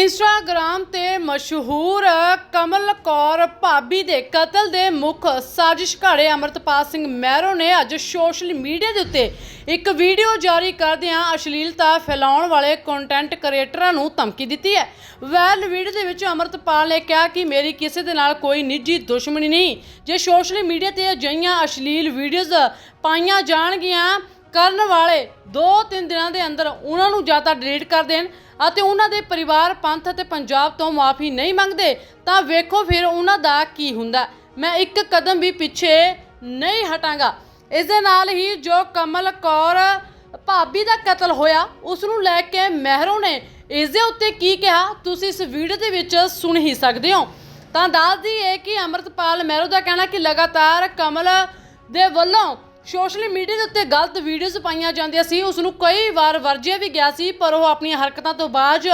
Instagram ਤੇ ਮਸ਼ਹੂਰ ਕਮਲ ਕੌਰ ਭਾਬੀ ਦੇ ਕਤਲ ਦੇ ਮੁੱਖ ਸਾਜ਼ਿਸ਼ ਘਾੜੇ ਅਮਰਤਪਾਲ ਸਿੰਘ ਮਹਿਰੋ ਨੇ ਅੱਜ ਸੋਸ਼ਲ ਮੀਡੀਆ ਦੇ ਉੱਤੇ ਇੱਕ ਵੀਡੀਓ ਜਾਰੀ ਕਰਦਿਆਂ ਅਸ਼ਲੀਲਤਾ ਫੈਲਾਉਣ ਵਾਲੇ ਕੰਟੈਂਟ ਕ੍ਰੀਏਟਰਾਂ ਨੂੰ ਧਮਕੀ ਦਿੱਤੀ ਹੈ। ਵੈਲ ਵੀਡੀਓ ਦੇ ਵਿੱਚ ਅਮਰਤਪਾਲ ਨੇ ਕਿਹਾ ਕਿ ਮੇਰੀ ਕਿਸੇ ਦੇ ਨਾਲ ਕੋਈ ਨਿੱਜੀ ਦੁਸ਼ਮਣੀ ਨਹੀਂ। ਜੇ ਸੋਸ਼ਲ ਮੀਡੀਆ ਤੇ ਅਜਿਹੀਆਂ ਅਸ਼ਲੀਲ ਵੀਡੀਓਜ਼ ਪਾਈਆਂ ਜਾਣਗੀਆਂ ਕਰਨ ਵਾਲੇ 2-3 ਦਿਨਾਂ ਦੇ ਅੰਦਰ ਉਹਨਾਂ ਨੂੰ ਜਾਂ ਤਾਂ ਡਿਲੀਟ ਕਰ ਦੇਣ ਅਤੇ ਉਹਨਾਂ ਦੇ ਪਰਿਵਾਰ, ਪੰਥ ਅਤੇ ਪੰਜਾਬ ਤੋਂ ਮਾਫੀ ਨਹੀਂ ਮੰਗਦੇ, ਤਾਂ ਵੇਖੋ ਫਿਰ ਉਹਨਾਂ ਦਾ ਕੀ ਹੁੰਦਾ। ਮੈਂ ਇੱਕ ਕਦਮ ਵੀ ਪਿੱਛੇ ਨਹੀਂ ਹਟਾਂਗਾ। ਇਸ ਦੇ ਨਾਲ ਹੀ ਜੋ ਕਮਲ ਕੌਰ ਭਾਬੀ ਦਾ ਕਤਲ ਹੋਇਆ, ਉਸ ਨੂੰ ਲੈ ਕੇ ਮਹਿਰੋ ਨੇ ਇਸ ਦੇ ਉੱਤੇ ਕੀ ਕਿਹਾ, ਤੁਸੀਂ ਇਸ ਵੀਡੀਓ ਦੇ ਵਿੱਚ ਸੁਣ ਹੀ ਸਕਦੇ ਹੋ। ਤਾਂ ਦੱਸਦੀ ਹੈ ਕਿ ਅਮਰਤਪਾਲ ਮਹਿਰੋ ਦਾ ਕਹਿਣਾ ਕਿ ਲਗਾਤਾਰ ਕਮਲ ਦੇ ਵੱਲੋਂ ਸੋਸ਼ਲ ਮੀਡੀਆ ਦੇ ਉੱਤੇ ਗਲਤ ਵੀਡੀਓਜ਼ ਪਾਈਆਂ ਜਾਂਦੀਆਂ ਸੀ। ਉਸ ਨੂੰ ਕਈ ਵਾਰ ਵਰਜਿਆ ਵੀ ਗਿਆ ਸੀ, ਪਰ ਉਹ ਆਪਣੀਆਂ ਹਰਕਤਾਂ ਤੋਂ ਬਾਅਦ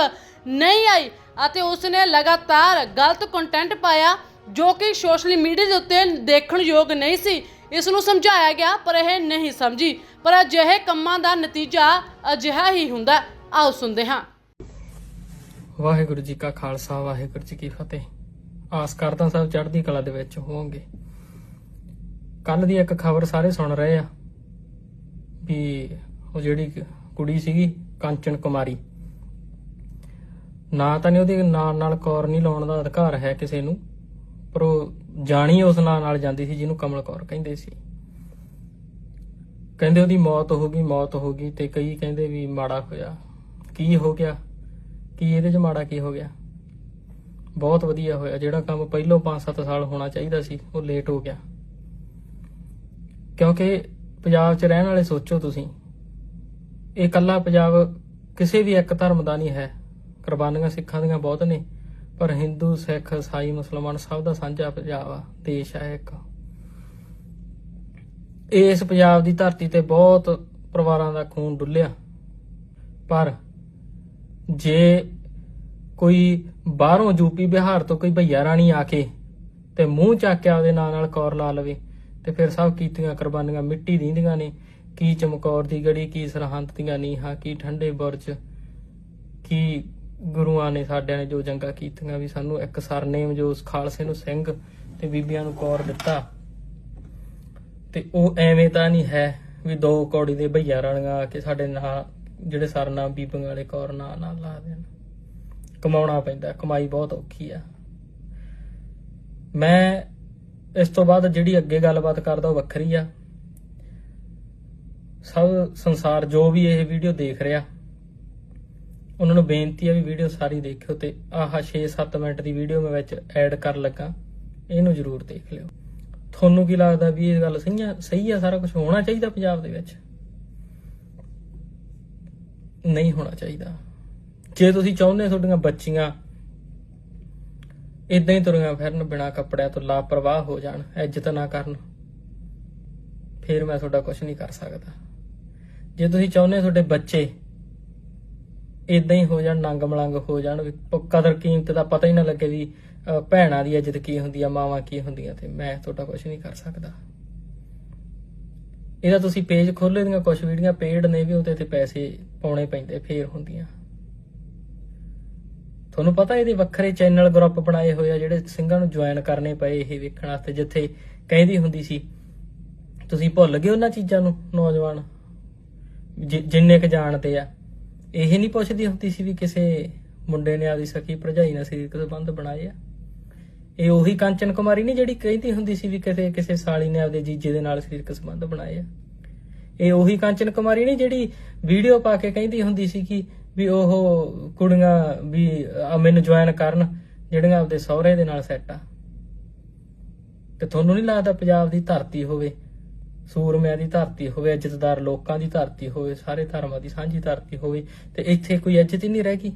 ਨਹੀਂ ਆਈ ਅਤੇ ਉਸ ਨੇ ਲਗਾਤਾਰ ਗਲਤ ਕੰਟੈਂਟ ਪਾਇਆ, ਜੋ ਕਿ ਸੋਸ਼ਲ ਮੀਡੀਆ ਦੇ ਉੱਤੇ ਦੇਖਣ ਯੋਗ ਨਹੀਂ ਸੀ। ਇਸ ਨੂੰ ਸਮਝਾਇਆ ਗਿਆ, ਪਰ ਇਹ ਨਹੀਂ ਸਮਝੀ। ਪਰ ਅਜਿਹੇ ਕੰਮਾਂ ਦਾ ਨਤੀਜਾ ਅਜਿਹਾ ਹੀ ਹੁੰਦਾ ਆਓ ਸੁਣਦੇ ਹਾਂ। ਵਾਹਿਗੁਰੂ ਜੀ ਕਾ ਖਾਲਸਾ, ਵਾਹਿਗੁਰੂ ਜੀ ਕੀ ਫਤਿਹ। ਆਸ ਕਰਦਾ ਸਭ ਚੜ੍ਹਦੀ ਕਲਾ ਦੇ ਵਿੱਚ ਹੋਵੋਗੇ। ਕੱਲ ਦੀ ਇੱਕ ਖਬਰ ਸਾਰੇ ਸੁਣ ਰਹੇ ਆ ਵੀ ਉਹ ਜਿਹੜੀ ਕੁੜੀ ਸੀਗੀ, ਕਾਂਚਨ ਕੁਮਾਰੀ। ਨਾ ਤਾਂ ਨਹੀਂ ਉਹਦੇ ਨਾਂ ਨਾਲ ਕੌਰ ਨਹੀਂ ਲਾਉਣ ਦਾ ਅਧਿਕਾਰ ਹੈ ਕਿਸੇ ਨੂੰ, ਪਰ ਉਹ ਜਾਣੀ ਉਸ ਨਾਂ ਨਾਲ ਜਾਂਦੀ ਸੀ ਜਿਹਨੂੰ ਕਮਲ ਕੌਰ ਕਹਿੰਦੇ ਸੀ। ਕਹਿੰਦੇ ਉਹਦੀ ਮੌਤ ਹੋ ਗਈ, ਮੌਤ ਹੋ ਗਈ ਤੇ ਕਈ ਕਹਿੰਦੇ ਵੀ ਮਾੜਾ ਹੋਇਆ। ਕੀ ਹੋ ਗਿਆ? ਕੀ ਇਹਦੇ 'ਚ ਮਾੜਾ ਕੀ ਹੋ ਗਿਆ? ਬਹੁਤ ਵਧੀਆ ਹੋਇਆ। ਜਿਹੜਾ ਕੰਮ ਪਹਿਲੋਂ 5-7 ਸਾਲ ਹੋਣਾ ਚਾਹੀਦਾ ਸੀ, ਉਹ ਲੇਟ ਹੋ ਗਿਆ। ਕਿਉਂਕਿ ਪੰਜਾਬ 'ਚ ਰਹਿਣ ਵਾਲੇ ਸੋਚੋ ਤੁਸੀਂ, ਇਹ ਇਕੱਲਾ ਪੰਜਾਬ ਕਿਸੇ ਵੀ ਇੱਕ ਧਰਮ ਦਾ ਨਹੀਂ ਹੈ। ਕੁਰਬਾਨੀਆਂ ਸਿੱਖਾਂ ਦੀਆਂ ਬਹੁਤ ਨੇ, ਪਰ ਹਿੰਦੂ, ਸਿੱਖ ਈਸਾਈ ਮੁਸਲਮਾਨ ਸਭ ਦਾ ਸਾਂਝਾ ਪੰਜਾਬ ਆ, ਦੇਸ਼ ਹੈ ਇੱਕ। ਇਸ ਪੰਜਾਬ ਦੀ ਧਰਤੀ ਤੇ ਬਹੁਤ ਪਰਿਵਾਰਾਂ ਦਾ ਖੂਨ ਡੁੱਲਿਆ, ਪਰ ਜੇ ਕੋਈ ਬਾਹਰੋਂ ਯੂਪੀ ਬਿਹਾਰ ਤੋਂ ਕੋਈ ਭਈਆ ਰਾਣੀ ਆ ਕੇ ਤੇ ਮੂੰਹ ਚੱਕ ਕੇ ਆਪਦੇ ਨਾਂ ਨਾਲ ਕੌਰ ਲਾ ਲਵੇ ਤੇ ਫਿਰ ਸਭ ਕੀਤੀਆਂ ਕੁਰਬਾਨੀਆਂ ਮਿੱਟੀ ਦੀਆਂ ਨੇ, ਕੀ ਚਮਕੌਰ ਦੀ ਗੜੀ, ਕੀ ਸਰਹੰਦ ਦੀਆਂ ਨੀਹਾਂ, ਕੀ ਠੰਡੇ ਬੁਰਜ, ਕੀ ਗੁਰੂਆਂ ਨੇ ਸਾਡਿਆਂ ਨੇ ਜੋ ਜੰਗਾਂ ਕੀਤੀਆਂ ਵੀ ਸਾਨੂੰ ਇੱਕ ਸਰਨੇਮ ਜੋ ਉਸ ਖਾਲਸੇ ਨੂੰ ਸਿੰਘ ਤੇ ਬੀਬੀਆਂ ਨੂੰ ਕੌਰ ਦਿੱਤਾ। ਤੇ ਉਹ ਐਵੇਂ ਤਾਂ ਨਹੀਂ ਹੈ ਵੀ ਦੋ ਕੌੜੀ ਦੇ ਭਈਆ ਰਾਣੀਆਂ ਆ ਕੇ ਸਾਡੇ ਨਾਂ, ਜਿਹੜੇ ਸਰਨਾਮ ਬੀਬੀਆਂ ਵਾਲੇ ਕੌਰ ਨਾਂ ਨਾਲ ਲਾ ਦੇਣ। ਕਮਾਉਣਾ ਪੈਂਦਾ, ਕਮਾਈ ਬਹੁਤ ਔਖੀ ਆ। ਮੈਂ ਇਸ ਤੋਂ ਬਾਅਦ ਜਿਹੜੀ ਅੱਗੇ ਗੱਲਬਾਤ ਕਰਦਾ ਉਹ ਵੱਖਰੀ ਆ। ਸਭ ਸੰਸਾਰ ਜੋ ਵੀ ਇਹ ਵੀਡੀਓ ਦੇਖ ਰਿਹਾ, ਉਹਨਾਂ ਨੂੰ ਬੇਨਤੀ ਆ ਵੀ ਵੀਡੀਓ ਸਾਰੀ ਦੇਖਿਓ ਤੇ ਆਹ 6-7 ਮਿੰਟ ਦੀ ਵੀਡੀਓ ਮੈਂ ਵਿੱਚ ਐਡ ਕਰਨ ਲੱਗਾ, ਇਹਨੂੰ ਜ਼ਰੂਰ ਦੇਖ ਲਿਓ। ਤੁਹਾਨੂੰ ਕੀ ਲੱਗਦਾ ਵੀ ਇਹ ਗੱਲ ਸਹੀ ਆ? ਸਹੀ ਆ, ਸਾਰਾ ਕੁਝ ਹੋਣਾ ਚਾਹੀਦਾ ਪੰਜਾਬ ਦੇ ਵਿੱਚ? ਨਹੀਂ ਹੋਣਾ ਚਾਹੀਦਾ। ਜੇ ਤੁਸੀਂ ਚਾਹੁੰਦੇ ਤੁਹਾਡੀਆਂ ਬੱਚੀਆਂ ਇਦਾਂ ਹੀ ਤੁਰੀਆਂ ਫਿਰਨ, ਬਿਨਾ ਕੱਪੜਿਆਂ ਤੋਂ ਲਾਪਰਵਾਹ ਹੋ ਜਾਣ, ਇੱਜ਼ਤ ਨਾ ਕਰਨ। ਫਿਰ ਮੈਂ ਤੁਹਾਡਾ ਕੁਝ ਨਹੀਂ ਕਰ ਸਕਦਾ। ਜੇ ਤੁਸੀਂ ਚਾਹੁੰਦੇ ਤੁਹਾਡੇ ਬੱਚੇ ਇਦਾਂ ਹੀ ਹੋ ਜਾਣ ਨੰਗ ਮਲੰਗ ਹੋ ਜਾਣ, ਵੀ ਕਦਰ ਕੀਮਤ ਦਾ ਪਤਾ ਹੀ ਨਾ ਲੱਗੇ ਵੀ ਭੈਣਾਂ ਦੀ ਇੱਜ਼ਤ ਕੀ ਹੁੰਦੀ ਆ, ਮਾਵਾਂ ਕੀ ਹੁੰਦੀਆਂ ਤੇ ਮੈਂ ਤੁਹਾਡਾ ਕੁਝ ਨਹੀਂ ਕਰ ਸਕਦਾ। ਇਹਦਾ ਤੁਸੀਂ ਪੇਜ ਖੋਲੇ ਦੀਆਂ ਕੁਝ ਵੀਡੀਓ ਪੇਡ ਨੇ ਵੀ ਉਹਦੇ ਤੇ ਪੈਸੇ ਪਾਉਣੇ ਪੈਂਦੇ, ਫੇਰ ਹੁੰਦੀਆਂ। ਤੁਹਾਨੂੰ ਪਤਾ ਇਹਦੇ ਵੱਖਰੇ ਚੈਨਲ ਗਰੁੱਪ ਬਣਾਏ ਹੋਏ ਆ ਜਿਹੜੇ ਸਿੰਘਾਂ ਨੂੰ ਜੁਆਇਨ ਕਰਨੇ ਪਏ ਇਹ ਵੇਖਣ ਵਾਸਤੇ, ਜਿੱਥੇ ਕਹਿੰਦੀ ਹੁੰਦੀ ਸੀ, ਤੁਸੀਂ ਭੁੱਲ ਗਏ ਉਹਨਾਂ ਚੀਜ਼ਾਂ ਨੂੰ, ਨੌਜਵਾਨ ਜਿੰਨੇ ਕ ਜਾਣਦੇ ਆ। ਇਹ ਨਹੀਂ ਪੁੱਛਦੀ ਹੁੰਦੀ ਸੀ ਵੀ ਕਿਸੇ ਮੁੰਡੇ ਨੇ ਆਪਦੀ ਸਖੀ ਭਰਜਾਈ ਨਾਲ ਸਰੀਰਕ ਸੰਬੰਧ ਬਣਾਏ ਆ। ਇਹ ਉਹੀ ਕਾਂਚਨ ਕੁਮਾਰੀ ਨਹੀਂ ਜਿਹੜੀ ਕਹਿੰਦੀ ਹੁੰਦੀ ਸੀ ਵੀ ਕਿਸੇ ਕਿਸੇ ਸਾਲੀ ਨੇ ਆਪਦੇ ਜੀਜੇ ਦੇ ਨਾਲ ਸਰੀਰਕ ਸੰਬੰਧ ਬਣਾਏ ਆ। ਇਹ ਉਹੀ ਕਾਂਚਨ ਕੁਮਾਰੀ ਨਹੀਂ ਜਿਹੜੀ ਵੀਡੀਓ ਪਾ ਕੇ ਕਹਿੰਦੀ ਹੁੰਦੀ ਸੀ ਕਿ ਵੀ ਉਹ ਕੁੜੀਆਂ ਵੀ ਮੈਨੂੰ ਜੁਆਇਨ ਕਰਨ, ਜਿਹੜੀਆਂ ਆਪਦੇ ਸਹੁਰੇ ਦੇ ਨਾਲ ਸੈੱਟ ਆ। ਤੇ ਤੁਹਾਨੂੰ ਨਹੀਂ ਲੱਗਦਾ ਪੰਜਾਬ ਦੀ ਧਰਤੀ ਹੋਵੇ, ਸੂਰਮਿਆਂ ਦੀ ਧਰਤੀ ਹੋਵੇ, ਇੱਜ਼ਤਦਾਰ ਲੋਕਾਂ ਦੀ ਧਰਤੀ ਹੋਵੇ, ਸਾਰੇ ਧਰਮਾਂ ਦੀ ਸਾਂਝੀ ਧਰਤੀ ਹੋਵੇ, ਤੇ ਇੱਥੇ ਕੋਈ ਇੱਜ਼ਤ ਹੀ ਨਹੀਂ ਰਹਿ ਗਈ?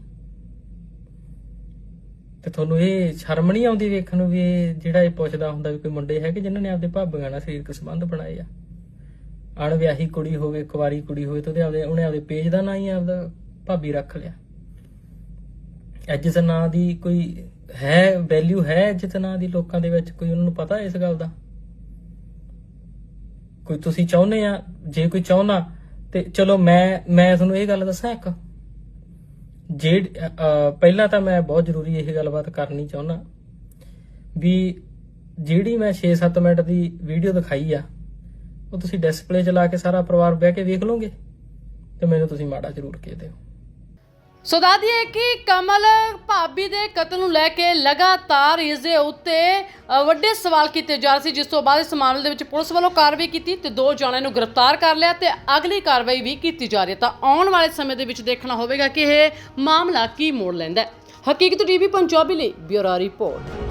ਤੇ ਤੁਹਾਨੂੰ ਇਹ ਸ਼ਰਮ ਨਹੀਂ ਆਉਂਦੀ ਵੇਖਣ ਨੂੰ ਵੀ ਜਿਹੜਾ ਇਹ ਪੁੱਛਦਾ ਹੁੰਦਾ ਵੀ ਕੋਈ ਮੁੰਡੇ ਹੈਗੇ ਜਿਨ੍ਹਾਂ ਨੇ ਆਪਦੇ ਭਾਬੀਆਂ ਨਾਲ ਸਰੀਰਕ ਸੰਬੰਧ ਬਣਾਏ ਆ? ਅਣਵਿਆਹੀ ਕੁੜੀ ਹੋਵੇ, ਕੁਵਾਰੀ ਕੁੜੀ ਹੋਵੇ, ਤੇ ਉਹਦੇ ਆਪਦੇ ਉਹਨੇ ਆਪਦੇ ਪੇਜ ਦਾ ਨਾਂ ਹੀ ਆਪਦਾ ਭਾਬੀ ਰੱਖ ਲਿਆ। ਇੱਜ਼ਤ ਨਾਂ ਦੀ ਕੋਈ ਹੈ ਵੈਲਿਊ ਹੈ ਇੱਜ਼ਤ ਨਾਂ ਦੀ ਲੋਕਾਂ ਦੇ ਵਿੱਚ? ਕੋਈ ਉਹਨਾਂ ਨੂੰ ਪਤਾ ਇਸ ਗੱਲ ਦਾ? ਕੋਈ ਤੁਸੀਂ ਚਾਹੁੰਦੇ ਆ? ਜੇ ਕੋਈ ਚਾਹੁੰਦਾ, ਤੇ ਚਲੋ ਮੈਂ ਮੈਂ ਤੁਹਾਨੂੰ ਇਹ ਗੱਲ ਦੱਸਾਂ ਇੱਕ। ਜੇ ਪਹਿਲਾਂ ਤਾਂ ਮੈਂ ਬਹੁਤ ਜ਼ਰੂਰੀ ਇਹ ਗੱਲਬਾਤ ਕਰਨੀ ਚਾਹੁੰਦਾ ਵੀ ਜਿਹੜੀ ਮੈਂ 6-7 ਮਿੰਟ ਦੀ ਵੀਡੀਓ ਦਿਖਾਈ ਆ, ਉਹ ਤੁਸੀਂ ਡਿਸਪਲੇ 'ਚ ਲਾ ਕੇ ਸਾਰਾ ਪਰਿਵਾਰ ਬਹਿ ਕੇ ਵੇਖ ਲਓਗੇ ਤੇ ਮੈਨੂੰ ਤੁਸੀਂ ਮਾੜਾ ਜ਼ਰੂਰ ਕਹਿ ਦਿਓ। ਸੋ ਦੱਸ ਕਿ ਕਮਲ ਭਾਬੀ ਦੇ ਕਤਲ ਨੂੰ ਲੈ ਕੇ ਲਗਾਤਾਰ ਇਸ ਦੇ ਉੱਤੇ ਅ, ਵੱਡੇ ਸਵਾਲ ਕੀਤੇ ਜਾ ਰਹੇ ਸੀ ਜਿਸ ਤੋਂ ਬਾਅਦ ਇਸ ਮਾਮਲੇ ਦੇ ਵਿੱਚ ਪੁਲਿਸ ਵੱਲੋਂ ਕਾਰਵਾਈ ਕੀਤੀ ਤੇ ਦੋ ਜਣਿਆਂ ਨੂੰ ਗ੍ਰਿਫਤਾਰ ਕਰ ਲਿਆ ਤੇ ਅਗਲੀ ਕਾਰਵਾਈ ਵੀ ਕੀਤੀ ਜਾ ਰਹੀ ਹੈ। ਤਾਂ ਆਉਣ ਵਾਲੇ ਸਮੇਂ ਦੇ ਵਿੱਚ ਦੇਖਣਾ ਹੋਵੇਗਾ ਕਿ ਇਹ ਮਾਮਲਾ ਕੀ ਮੋੜ ਲੈਂਦਾ ਹੈ। ਹਕੀਕਤ ਟੀਵੀ ਪੰਜਾਬੀ ਲਈ ਬਿਊਰੋ ਰਿਪੋਰਟ।